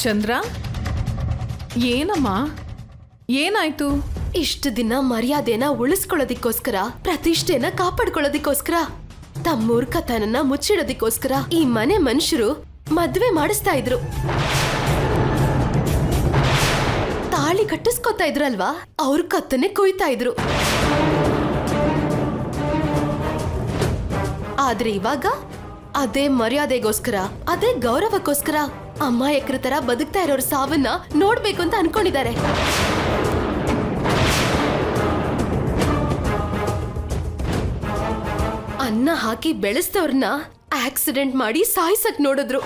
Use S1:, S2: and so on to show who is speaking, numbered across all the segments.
S1: ಚಂದ್ರ? ಏನಮ್ಮ? ಏನಾಯ್ತು?
S2: ಇಷ್ಟು ದಿನ ಮರ್ಯಾದೆನ ಉಳಿಸ್ಕೊಳ್ಳೋದಿಕ್ಕೋಸ್ಕರ, ಪ್ರತಿಷ್ಠೆನ ಕಾಪಾಡ್ಕೊಳ್ಳೋದಿಕ್ಕೋಸ್ಕರ ತಮ್ಮ ಕಥನನ್ನ ಮುಚ್ಚಿಡೋದಿಕ್ಕೋಸ್ಕರ ಈ ಮನೆ ಮನುಷ್ಯರು ಮದ್ವೆ ಮಾಡಿಸ್ತಾ ಇದ್ರು. ತಾಳಿ ಕಟ್ಟಿಸ್ಕೊತಾ ಇದ್ರಲ್ವಾ? ಅವ್ರ ಕತ್ತನೆ ಕೊಯ್ತಾ ಇದ್ರು. ಆದ್ರೆ ಇವಾಗ ಅದೇ ಮರ್ಯಾದೆಗೋಸ್ಕರ, ಅದೇ ಗೌರವಕ್ಕೋಸ್ಕರ ಅಮ್ಮಾಯಕ್ರ ತರ ಬದುಕ್ತಾ ಇರೋರು ಸಾವನ್ನ ನೋಡ್ಬೇಕು ಅಂತ ಅನ್ಕೊಂಡಿದ್ದಾರೆ. ಅನ್ನ ಹಾಕಿ ಬೆಳೆಸ್ತವ್ರನ್ನ ಆಕ್ಸಿಡೆಂಟ್ ಮಾಡಿ ಸಾಯಿಸಕ್ ನೋಡಿದ್ರು.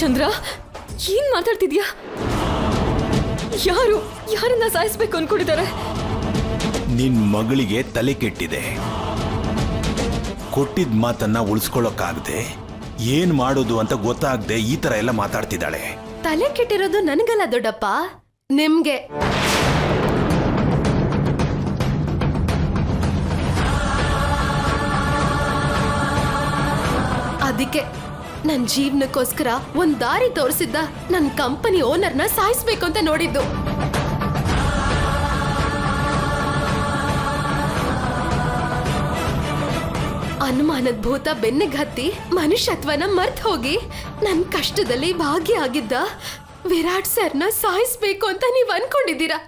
S3: ಚಂದ್ರ, ಏನ್ ಮಾತಾಡ್ತಿದ್ಯಾ? ಯಾರು, ಯಾರನ್ನ ಸಾಯಿಸ್ಬೇಕು ಅನ್ಕೊಂಡಿದ್ದಾರೆ?
S4: ನಿನ್ ಮಗಳಿಗೆ ತಲೆ ಕೆಟ್ಟಿದೆ. ಕೊಟ್ಟಿದ್ ಮಾತನ್ನ ಉಳಿಸ್ಕೊಳ್ಳೋಕ್ಕಾಗದೆ ಏನ್ ಮಾಡೋದು ಅಂತ ಗೊತ್ತಾಗದೆ ಈ ತರ ಎಲ್ಲ ಮಾತಾಡ್ತಿದ್ದಾಳೆ.
S2: ತಲೆ ಕೆಟ್ಟಿರೋದು ನನಗಲ್ಲ ದೊಡ್ಡಪ್ಪ, ನಿಮ್ಗೆ. ಅದಕ್ಕೆ ನನ್ ಜೀವನಕ್ಕೋಸ್ಕರ ಒಂದ್ ದಾರಿ ತೋರಿಸಿದ್ದ ನನ್ ಕಂಪನಿ ಓನರ್ನ ಸಾಯಿಸ್ಬೇಕು ಅಂತ ನೋಡಿದ್ದು. ಅನುಮಾನದ ಭೂತ ಬೆನ್ನಿಗ್ ಹತ್ತಿ ಮನುಷ್ಯತ್ವನ ಮರ್ತ್ ಹೋಗಿ. ನನ್ ಕಷ್ಟದಲ್ಲಿ ಭಾಗಿಯಾಗಿದ್ದ ವಿರಾಟ್ ಸರ್ನ ಸಾಯಿಸ್ಬೇಕು ಅಂತ ನೀವ್ ಅನ್ಕೊಂಡಿದ್ದೀರಾ?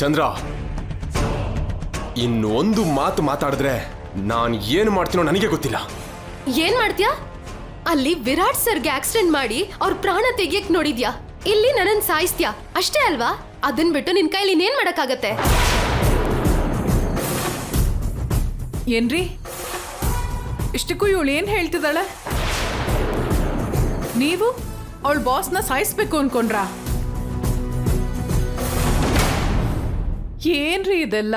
S5: ಚಂದ್ರ ಇನ್ನೊಂದು ಮಾತು ಮಾತಾಡಿದ್ರೆ ನಾನು ಏನು ಮಾಡ್ತೀನೋ ನನಗೆ ಗೊತ್ತಿಲ್ಲ.
S2: ಏನ್ ಮಾಡ್ತೀಯಾ? ಅಲ್ಲಿ ವಿರಾಟ್ ಸರ್ಗೆ ಆಕ್ಸಿಡೆಂಟ್ ಮಾಡಿ ಅವ್ರ ಪ್ರಾಣ ತೆಗಿಯಕ್ ನೋಡಿದ್ಯಾ? ಇಲ್ಲಿ ನನ್ನನ್ ಸಾಯಿಸ್ತ್ಯಾ? ಅಷ್ಟೇ ಅಲ್ವಾ? ಅದನ್ ಬಿಟ್ಟು ನಿನ್ ಕೈಲಿ ಇನ್ನೇನ್ ಮಾಡಕ್ಕಾಗತ್ತೆ?
S1: ಏನ್ರಿ? ಇಷ್ಟಕ್ಕೂ ಇವಳು ಏನ್ ಹೇಳ್ತಿದ್ದಾಳೆ? ನೀವು ಅವಳ ಬಾಸ್ನ ಸಾಯಿಸ್ಬೇಕು ಅನ್ಕೊಂಡ್ರಾ? ಏನ್ರಿ ಇದೆಲ್ಲ?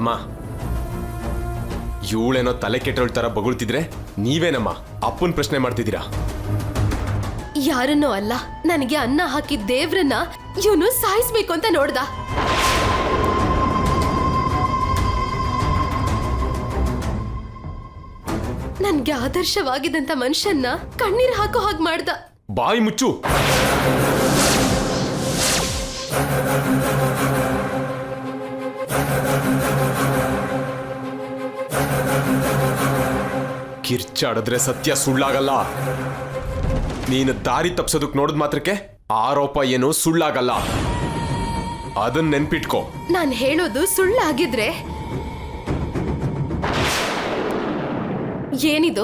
S5: ಅಮ್ಮ ಇವಳೇನೋ ತಲೆ ಕೆಟ್ಟವಳ ತರ ಬಗುಳ್ತಿದ್ರೆ ನೀವೇನಮ್ಮ ಅಪ್ಪನ್ ಪ್ರಶ್ನೆ ಮಾಡ್ತಿದ್ದೀರಾ?
S2: ಯಾರನ್ನೋ ಅಲ್ಲ ನನಗೆ ಅನ್ನ ಹಾಕಿದ ದೇವ್ರನ್ನ ಇವನು ಸಾಯಿಸ್ಬೇಕು ಅಂತ ನೋಡ್ದ. ನನ್ಗೆ ಆದರ್ಶವಾಗಿದ್ದಂತ ಮನುಷ್ಯನ್ನ ಕಣ್ಣೀರ್ ಹಾಕೋ ಹಾಗೆ ಮಾಡ್ದ.
S5: ಬಾಯಿ ಮುಚ್ಚು. ಕಿರ್ಚಾಡಿದ್ರೆ ಸತ್ಯ ಸುಳ್ಳಾಗಲ್ಲ. ನೀನು ದಾರಿ ತಪ್ಸೋದಕ್ ನೋಡಿದ ಮಾತ್ರಕ್ಕೆ ಆರೋಪ ಏನು ಸುಳ್ಳಾಗಲ್ಲ. ಅದನ್ನ ನೆನ್ಪಿಟ್ಕೋ.
S2: ನಾನ್ ಹೇಳೋದು ಸುಳ್ಳಾಗಿದ್ರೆ ಏನಿದು